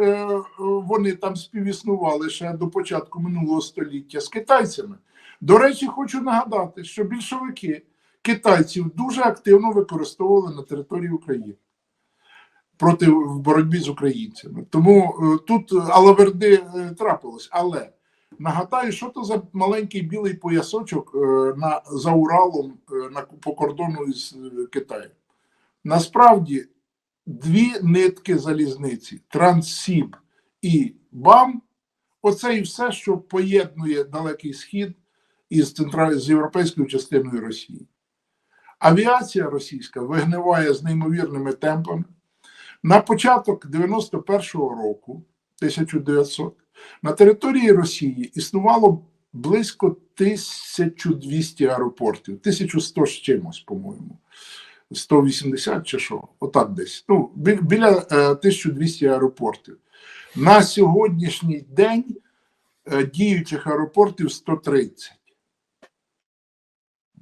е, вони там співіснували ще до початку минулого століття з китайцями. До речі, хочу нагадати, що більшовики китайців дуже активно використовували на території України проти в боротьбі з українцями. Тому е, тут алаверди е, трапилось. Але нагадаю, що то за маленький білий поясочок е, на, за Уралом е, на, по кордону із е, Китаєм. Насправді дві нитки залізниці Транссіб і БАМ оце і все, що поєднує Далекий Схід із, центра... з європейською частиною Росії. Авіація російська вигниває з неймовірними темпами. На початок 91-го року, 1900, на території Росії існувало близько 1200 аеропортів, 1100 з чимось, по-моєму. 180 чи що, отак десь. Ну, біля е, 1200 аеропортів. На сьогоднішній день е, діючих аеропортів 130.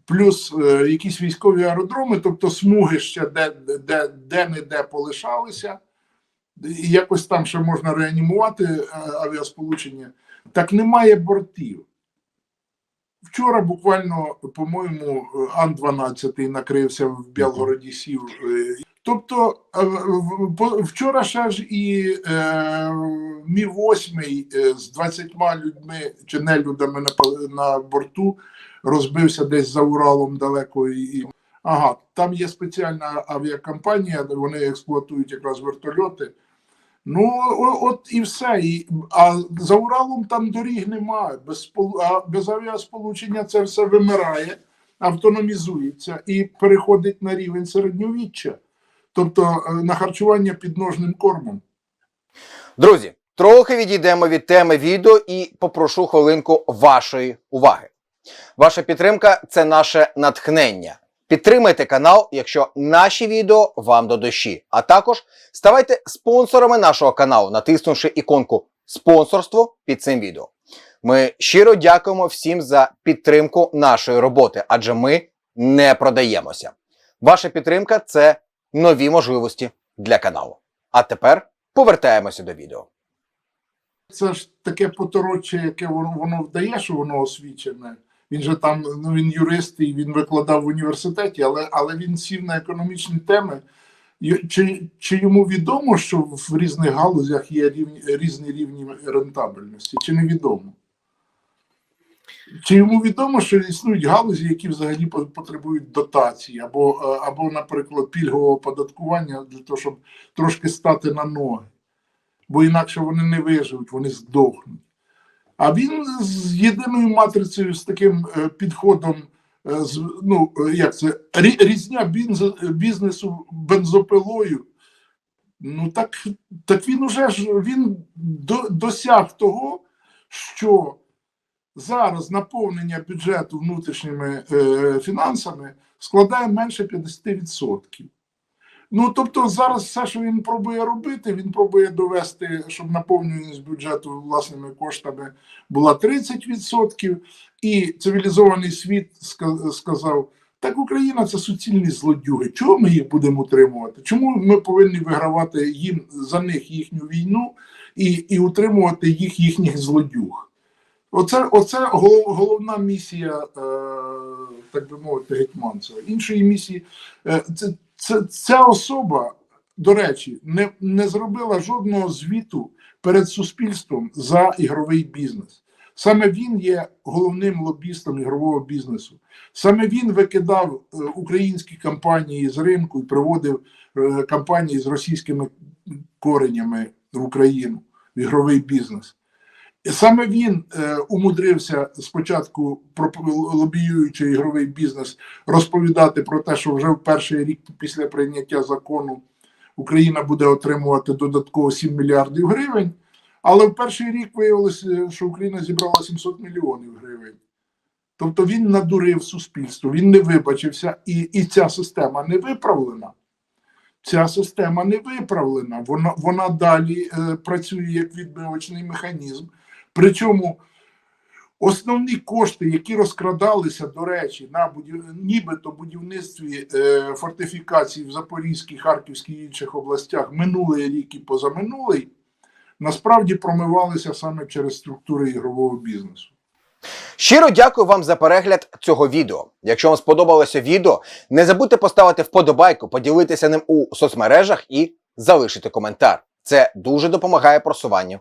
Плюс е, якісь військові аеродроми, тобто смуги ще де, де, де де полишалися, і якось там ще можна реанімувати е, авіасполучення. Так немає бортів. Вчора буквально, по-моєму, Ан-12 накрився в Білгороді сів. е, Тобто е, вчора ще ж і е, Мі 8 з 20 людьми чи нелюдами на, на борту розбився десь за Уралом далеко. І, ага, там є спеціальна авіакомпанія, вони експлуатують якраз вертольоти. Ну, от і все. І, а за Уралом там доріг немає. Без, а без авіасполучення це все вимирає, автономізується і переходить на рівень середньовіччя, тобто е, на харчування підножним кормом. Друзі, трохи відійдемо від теми відео і попрошу хвилинку вашої уваги. Ваша підтримка це наше натхнення. Підтримайте канал, якщо наші відео вам до душі. А також ставайте спонсорами нашого каналу, натиснувши іконку спонсорство під цим відео. Ми щиро дякуємо всім за підтримку нашої роботи, адже ми не продаємося. Ваша підтримка це нові можливості для каналу. А тепер повертаємося до відео. Це ж таке потороччя, яке воно, воно вдає, що воно освічене. Він же там, ну він юрист і він викладав в університеті, але, але він сів на економічні теми. Чи, чи йому відомо, що в різних галузях є рівні, різні рівні рентабельності, чи не відомо? Чи йому відомо, що існують галузі, які взагалі потребують дотації, або, е, або, наприклад, пільгового оподаткування для того, щоб трошки стати на ноги? Бо інакше вони не виживуть, вони здохнуть. А він з єдиною матрицею, з таким е, підходом, е, ну, е, як це, різня бізнесу бензопилою. Ну так, так він уже ж він до, досяг того, що зараз наповнення бюджету внутрішніми е, фінансами складає менше 50%. Ну, тобто, зараз все, що він пробує робити, він пробує довести, щоб наповнюваність бюджету власними коштами була 30%, і цивілізований світ сказав: так Україна це суцільні злодюги. Чого ми їх будемо утримувати? Чому ми повинні вигравати їм за них їхню війну і, і утримувати їх їхніх злодюг? Оце, оце гол- головна місія, е, так би мовити, гетьманцева. Іншої місії е, це, це, ця особа, до речі, не, не зробила жодного звіту перед суспільством за ігровий бізнес. Саме він є головним лобістом ігрового бізнесу. Саме він викидав е, українські компанії з ринку і приводив е, компанії з російськими коренями в Україну в ігровий бізнес. Саме він е, умудрився спочатку, лобіюючи ігровий бізнес, розповідати про те, що вже в перший рік після прийняття закону Україна буде отримувати додатково 7 мільярдів гривень. Але в перший рік виявилося, що Україна зібрала 700 мільйонів гривень. Тобто він надурив суспільство, він не вибачився, і, і ця система не виправлена. Ця система не виправлена. Вона, вона далі е, працює як відбивочний механізм. Причому основні кошти, які розкрадалися, до речі, на будів... нібито будівництві е, фортифікацій в Запорізькій, Харківській і інших областях минулий рік і позаминулий, насправді промивалися саме через структури ігрового бізнесу. Щиро дякую вам за перегляд цього відео. Якщо вам сподобалося відео, не забудьте поставити вподобайку, поділитися ним у соцмережах і залишити коментар. Це дуже допомагає просуванню